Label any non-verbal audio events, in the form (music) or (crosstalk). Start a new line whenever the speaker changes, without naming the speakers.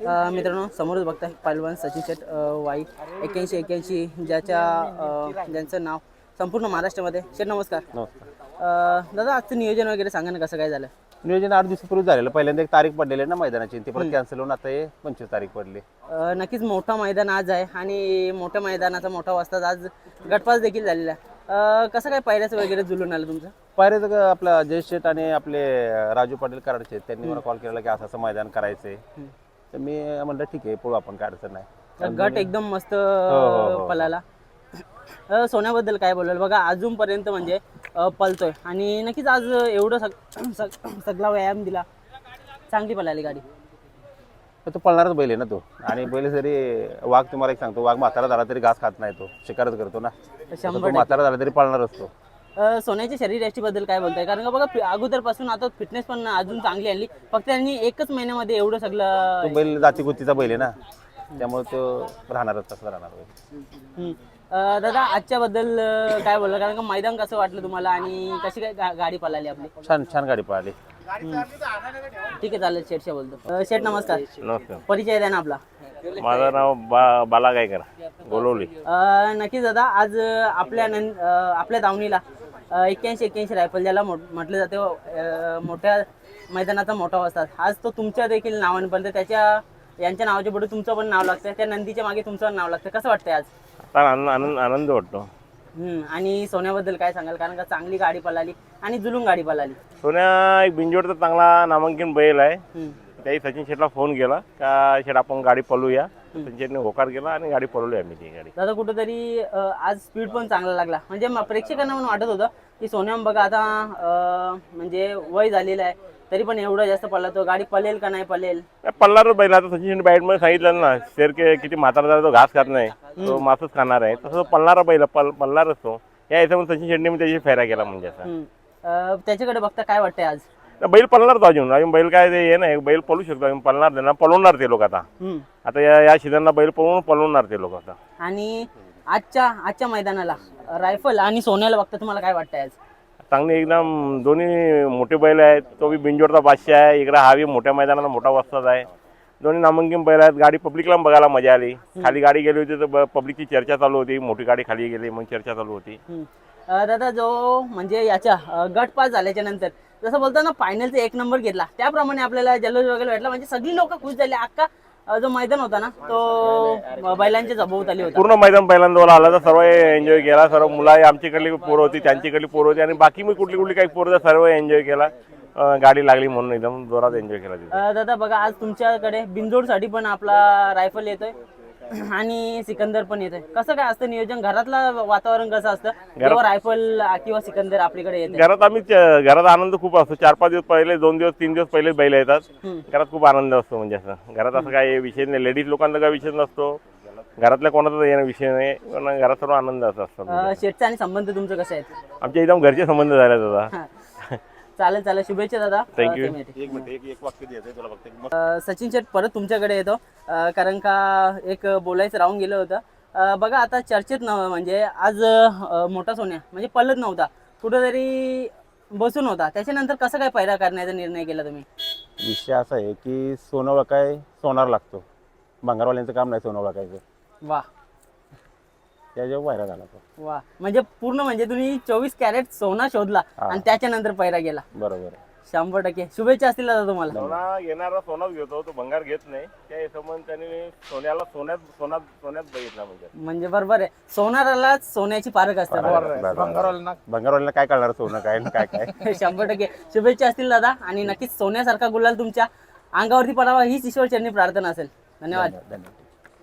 मित्रांनो समोरच बघताय पैलवान सचिन शेट वाई एक्क्याऐंशी एक्क्याऐंशी ज्याच्या ज्यांचं नाव संपूर्ण महाराष्ट्रामध्ये. शेट नमस्कार. दादा आजचं नियोजन वगैरे सांगा ना कसं काय झालं?
नियोजन आठ दिवसापूर्वी झालेलं. पहिल्यांदा एक तारीख पडलेली ना मैदानाची ती परत कॅन्सल होऊन आता हे पंचवीस तारीख पडली.
नक्कीच मोठं मैदान आज आहे आणि मोठ्या मैदानाचा मोठा वाजता आज गटपास देखील झालेला आहे. अ, कसं काय पहिल्याचं वगैरे जुलून आलं तुमचं?
पायरे आपला जय शेठ आणि आपले राजू पाटील कराडचे त्यांनी मला कॉल केलेला की असं असं मैदान करायचंय. तर मी म्हणलं ठीक आहे पळू आपण काय अडचण नाही.
गट एकदम मस्त
हो, हो.
पलाला अ, सोन्याबद्दल काय बोलाल? बघा अजूनपर्यंत म्हणजे पलतोय आणि नक्कीच आज एवढं सग सग- सगळा व्यायाम दिला. चांगली पळाली गाडी.
तो पळणारच बैल आहे ना तो. आणि बैल जरी वाघ तुम्हाला एक सांगतो वाघ म्हातारा झाला तरी घास खात नाही तो. शिकारच करतो ना. म्हातारा झाला तरी पळणारच तो.
सोन्याच्या शरीरबद्दल काय बोलताय? कारण का बघा अगोदरपासून आता फिटनेस पण अजून चांगली आणली. फक्त त्यांनी एकच महिन्यामध्ये एवढं सगळं
तो बैल बैल आहे ना त्यामुळे तो राहणारच तसं राहणार बैल.
हम्म. अ, दादा आजच्या बद्दल अ, काय बोलला कारण का मैदान कसं वाटलं तुम्हाला आणि कशी काय गा- गाडी पळाली आपली?
छान छान गाडी पळाली.
ठीक आहे चालेल शेठच्या बोलतो. अ, शेठ नमस्कार.
नमस्कार.
परिचय द्या ना आपला.
माझं नाव बा बाला गायकर गोलवली
अ, नक्कीच दादा आज अ, आपल्या नं अ, आपल्या दावणीला एक्क्याऐंशी एक्क्याऐंशी रायफल ज्याला मोठ- म्हटलं जाते. अ, मोठ्या मैदानाचा मोठा असतात आज तो तुमच्या देखील नावाने पण तर त्याच्या यांच्या नावाच्या पुढे तुमचं पण नाव लागतं त्या नंदीच्या मागे तुमचं पण नाव लागतं कसं वाटतंय आज?
आता आनंद आनंद आनंद वाटतो.
हम्म, आणि सोन्याबद्दल काय सांगाल? कारण का चांगली गाडी पळाली आणि जुलून गाडी पळाली.
सोन्या एक बिंजोडचा चांगला नामांकित बैल आहे.
हम्म.
त्याही सचिन शेठला फोन केला का शेठ आपण गाडी पळूया सचिन शेठने होकार केला आणि गाडी पळवली आम्ही ती गाडी.
दादा कुठंतरी अ, आज स्पीड पण चांगला लागला. म्हणजे म- प्रेक्षकांना पण वाटत होतं की सोन्याम बघा आता अ, म्हणजे वय झालेलं आहे तरी पण एवढं जास्त पडला तो. गाडी पळेल का नाही पळेल?
पळणारच बैल. आता सचिन शेठ बॅटमध्ये सांगितलं ना शेर के किती म्हातारा झाला तो घास खात नाही. तो मासच खाणार आहे. तसं पळणारा बैल पळ पळणारच तो. या हिशोबाने सचिन शेट्टी त्याची फेऱ्या केला म्हणजे असा.
हम्म. अ, त्याच्याकडे बघता काय वाटतंय आज?
बैल पळणार तो अजून. अजून बैल काय ते हे नाही बैल पळू शकतो अजून पळणार ते ना पळवणार ते लोक आता.
हम्म.
आता या या सीझनला बैल पळवून पळवणार ते लोक आता.
आणि आजच्या आजच्या मैदानाला रायफल आणि सोन्याला बघता तुम्हाला काय वाटतंय आज?
चांगली एकदम दोन्ही मोठे बैल आहेत. तो बी बिंजोडचा बादशाह आहे. इकडे हा बी मोठ्या मैदानाला मोठा वस्ताद आहे. दोन्ही नामांकित बैल आहेत. गाडी पब्लिकला बघायला मजा आली. खाली गाडी गेली होती तर पब्लिकची चर्चा चालू होती. मोठी गाडी खाली गेली मग चर्चा चालू होती.
हम्म. अ, दादा जो म्हणजे याच्या अ, गट पास झाल्याच्यानंतर जसं बोलतो ना फायनलचा एक नंबर घेतला. त्याप्रमाणे आपल्याला जल्लोष वगैरे भेटला. म्हणजे सगळी लोक खुश झाली. अख्खा जो मैदान होता ना तो बैलांच्या जभोवताली होता.
पूर्ण मैदान पहिल्यांदा आला. तर सर्व एन्जॉय केला. सर्व मुलं आमच्याकडली पोरं होती त्यांच्याकडली पोरं होती. आणि बाकी मी कुठली कुठली काही पोरं होती, सर्व एन्जॉय केला. गाडी लागली म्हणून एकदम जोरात एन्जॉय केला
दादा बघा आज तुमच्याकडे बिंदोडसाठी पण आपला रायफल येतोय. आणि सिकंदर पण येतोय. कसं काय असतं नियोजन? घरातलं वातावरण कसं असतं? जेव्हा रायफल किंवा सिकंदर आपल्याकडे येते
घरात आम्ही च- घरात आनंद खूप असतो. चार पाच दिवस पहिले दोन दिवस तीन दिवस पहिले बैल येतात. घरात खूप आनंद असतो म्हणजे असं. घरात असं काही विषय नाही. लेडीज लोकांचा काही विषय नसतो. घरातल्या कोणाचा येणं विषय नाही. पण घरात सर्व आनंद असं असतो.
अ, शेठचा आणि संबंध तुमचं कसं आहेत?
आमच्या एकदम घरचे संबंध झाले दादा
हा. चालेल चालेल. शुभेच्छा दादा.
Thank you.
अ, त्यासाठी.
एक मिनिट एक एक वाक्य द्यायचं तुला फक्त.
अ, सचिन शेट परत तुमच्याकडे येतो. कारण का एक बोलायचं राहून गेलं होतं. बघा आता चर्चेत नव्ह म्हणजे आज मोठा सोन्या म्हणजे पलत नव्हता. कुठंतरी बसून होता. त्याच्यानंतर कसं काय पैदा करण्याचा निर्णय केला तुम्ही?
विषय असा आहे की सोनं ओळखाय सोनार लागतो. भंगारवाल्यांचं काम नाही सोनं ओळखायचं
वा.
त्याच्यावर व्हायरा झाला तो.
वा. म्हणजे पूर्ण म्हणजे तुम्ही चोवीस कॅरेट सोना शोधला
हा.
आणि त्याच्यानंतर पैरा गेला.
बरोबर. आहे.
शंभर टक्के. शुभेच्छा असतील दादा तुम्हाला.
सोना घेणारा सोनाच घेतो तो भंगार घेत नाही. त्या हिशोबाने त्याने सोन्याला सोन्यात सोन्यात सोन्यात बघितला म्हणजे.
म्हणजे बरोबर आहे. सोनारालाच सोन्याची पारख असते.
भंगारवाल्यांना. काय कळणार सोनं काय आणि काय काय? (laughs)
शंभर टक्के. शुभेच्छा असतील दादा. आणि नक्कीच सोन्यासारखा गुलाल तुमच्या अंगावरती पडावा हीच ईश्वर चरणी प्रार्थना असेल. धन्यवाद
धन्यवाद.